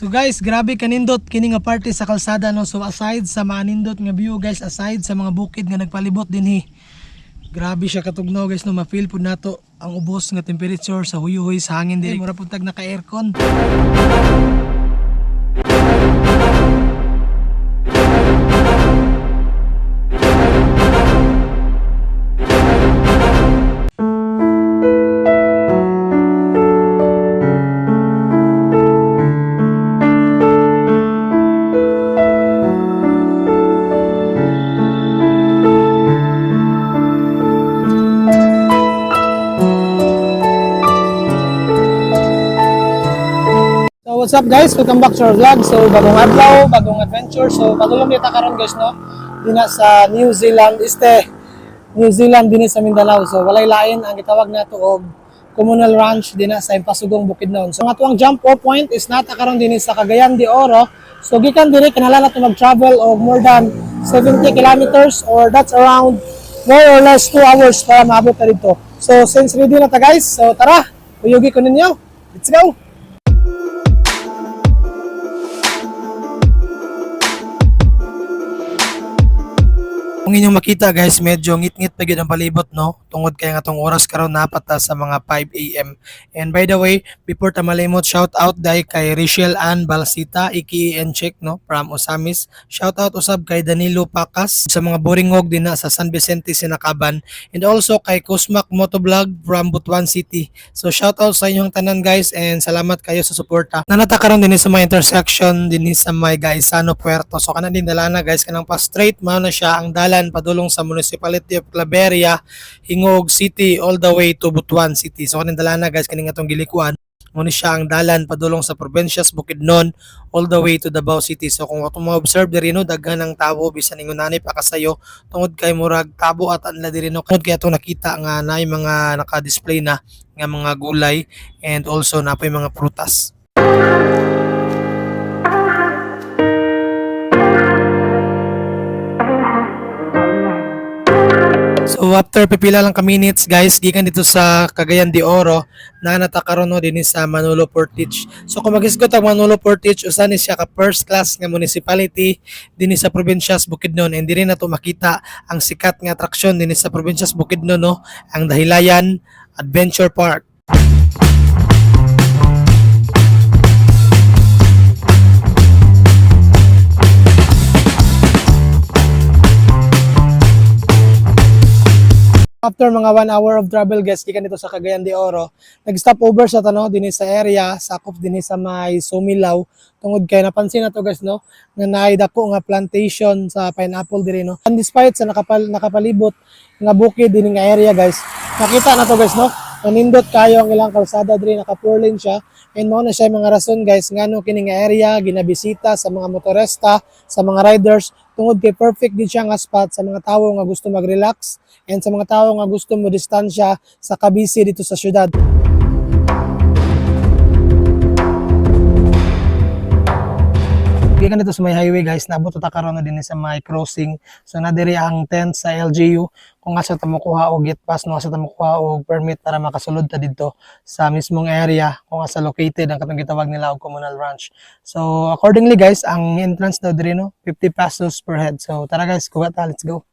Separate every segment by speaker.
Speaker 1: So guys, grabe kanindot kini nga party sa kalsada no. So aside sa mga nindot nga view guys, aside sa mga bukid nga nagpalibot dinhi. Grabe siya katugnaw guys no, ma-feel pud nato ang ubos nga temperature sa huyuhoy sa hangin diri. Mura pud tag naka-aircon. What's up guys? Welcome back to our vlog. So bagong adlaw, bagong adventure. So padulong kita karon guys no. Dina sa New Zealand este New Zealand dinhi sa Mindanao. So walay lain ang gitawag nato og communal ranch dinha sa Impasugong Bukidnon. So ang jump off point is nata karon dinhi sa Cagayan de Oro. So gikan diri kinahanglan nato mag-travel og more than 70 kilometers or that's around more or less 2 hours para maabot ta dito. So since ready na ta guys, so tara, uyugi ko ninyo. Let's go! Kung inyong makita guys, medyo ngit-ngit pa gyud ang palibot no. Tungod kay nga tong oras karon napat sa mga 5 AM. And by the way, before ta malimot, shout out dai kay Rachel Ann Balsita aka Check no from Osamis. Shout out usab kay Danilo Pacas sa mga boringog din na sa San Vicente Sinakaban and also kay Kusmak Motovlog from Butuan City. So shout out sa inyong tanan guys and salamat kayo sa suporta. Nanata karon din sa mga intersection din sa may Gaisano Puerto. So kana din dalana guys kanang pa straight mao na siya ang dalan padulong sa Municipality of Claveria, Hingog City all the way to Butuan City. So kaning dalana guys kaning atong gilikuan mo ni siya ang dalan padulong sa Provincias Bukidnon all the way to Davao City. So kung atong mga observe diri no daghan ang tabo bisan ingunani pa kasayo tungod kay murag tabo at anla diri no kay atong nakita nga naay mga naka-display na nga mga gulay and also napoy mga prutas. So after pipila lang ka minutes guys, gikan dito sa Cagayan de Oro, na natakaroon no din sa Manolo Portage. So kung magisgot ang Manolo Portage, usan ni siya ka first class nga municipality din sa Provincias Bukidnon and diri na to makita ang sikat nga atraksyon din sa Provincias Bukidnon no, ang Dahilayan Adventure Park. After mga one hour of travel guys, gikan dito sa Cagayan de Oro, nag-stop over sa tano din sa area, sakop din sa may Sumilaw. Tungod kay napansin na to guys no, nga naay dako nga plantation sa pineapple diri no. And despite sa nakapal, nakapalibot nga bukid din nga area guys, nakita na to guys no. Nanindot kayo ang ilang kalsada diri naka four lane siya. And mo na siya mga rason guys ngano kini nga area ginabisita sa mga motorista, sa mga riders tungod kay perfect din siya nga spot sa mga tawo nga gusto mag-relax and sa mga tao nga gusto mo distansya sa kabisi dito sa syudad. Gikan dito sa may highway guys, nabot ta karon na din sa may crossing. So na diri ang tent sa LGU kung asa ta makuha og gate pass no asa ta makuha og permit para makasulod ta dito sa mismong area kung asa located ang katong gitawag nila og communal ranch. So accordingly guys, ang entrance daw diri no 50 pesos per head. So tara guys, kuha ta, let's go.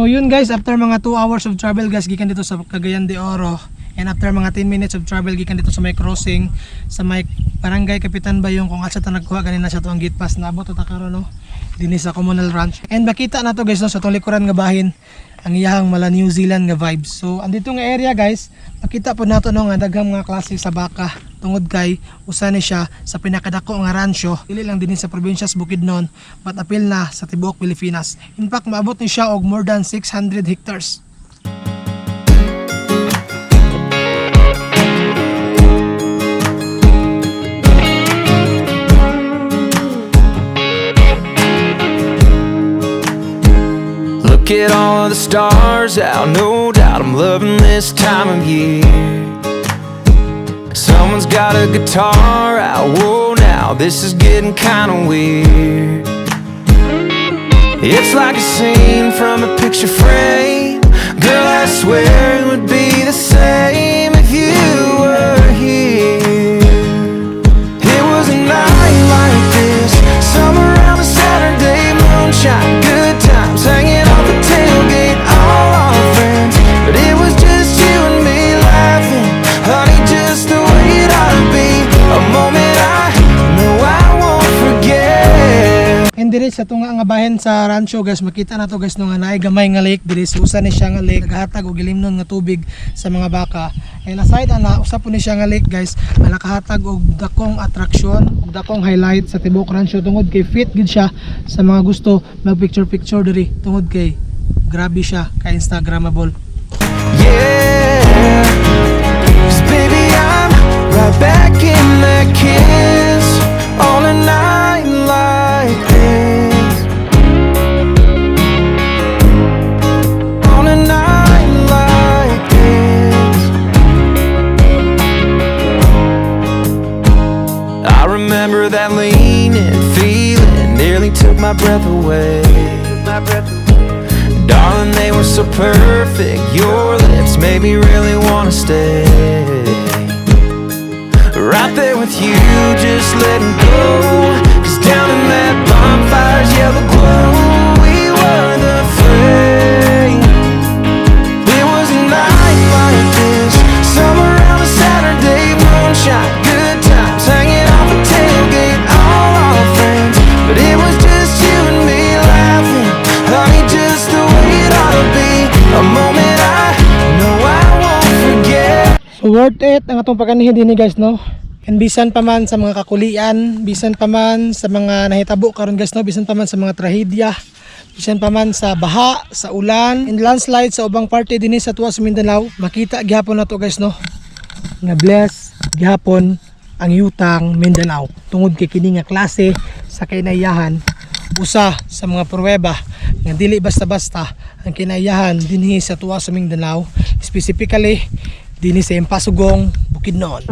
Speaker 1: So yun guys, after mga 2 hours of travel guys, gikan dito sa Cagayan de Oro. And after mga 10 minutes of travel, gikan dito sa may crossing, sa may barangay Kapitan Bayong, kung asa ta nagkuha kanina sa tuang gate pass, naabot ta karon no. dinhi sa communal ranch. And makita na to guys no sa tong likuran nga bahin ang iyahang mala New Zealand nga vibes. So andito nga area guys, makita po nato no nga daghang mga klase sa baka tungod kay usa ni siya sa pinakadako nga rancho dili lang dinhi sa probinsya sa Bukidnon but apil na sa tibuok Pilipinas. In fact, maabot ni siya og more than 600 hectares.
Speaker 2: Look at all the stars out, no doubt I'm loving this time of year. Someone's got a guitar out, whoa, now this is getting kinda weird. It's like a scene from a picture frame. Girl, I swear it would be the same
Speaker 1: diri sa tunga nga bahin sa rancho guys, makita na to guys no nga gamay nga lake diri. Sa usa ni siya nga lake. Nagahatag og gilimnon nga tubig sa mga baka. And aside ana usa po ni siya nga lake guys, nakahatag og dakong attraction, og dakong highlight sa tibok rancho. Tungod kay fit gid siya sa mga gusto mag picture picture diri. Tungod kay grabe siya ka instagrammable.
Speaker 2: Yeah, baby, I'm right back remember that leaning feeling nearly took my breath away. Darling, they were so perfect. Your lips made me really wanna stay. Right there with you, just letting go.
Speaker 1: Worth it ang atong pagkanihin din guys no. And bisan pa man sa mga kakulian, bisan pa man sa mga nahitabo karon guys no, bisan pa man sa mga trahedya, bisan pa man sa baha, sa ulan, and landslide sa ubang parte dinhi sa tuwa sa Mindanao, makita gihapon na to guys no. Nga bless gihapon ang yutang Mindanao tungod kay kini nga klase sa kinayahan usa sa mga pruweba nga dili basta-basta ang kinayahan dinhi sa tuwa sa Mindanao specifically Dini sa Impasugong, Bukidnon.